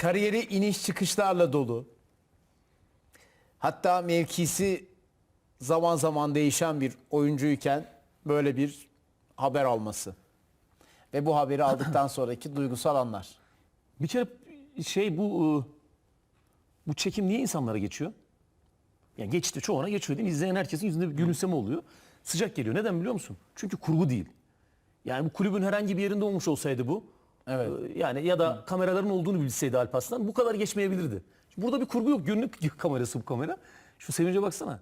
Kariyeri iniş çıkışlarla dolu. Hatta mevkisi zaman zaman değişen bir oyuncuyken böyle bir haber alması. Ve bu haberi aldıktan sonraki duygusal anlar. Bir kere şey bu e, bu çekim niye insanlara geçiyor? Yani geçti çoğuna geçiyor değil mi? İzleyen herkesin yüzünde bir gülümseme oluyor. Sıcak geliyor. Neden biliyor musun? Çünkü kurgu değil. Yani bu kulübün herhangi bir yerinde olmuş olsaydı bu. Evet. e, Yani ya da kameraların olduğunu bilseydi Alparslan bu kadar geçmeyebilirdi. Burada bir kurgu yok. Günlük kamerası bu kamera. Şu sevince baksana.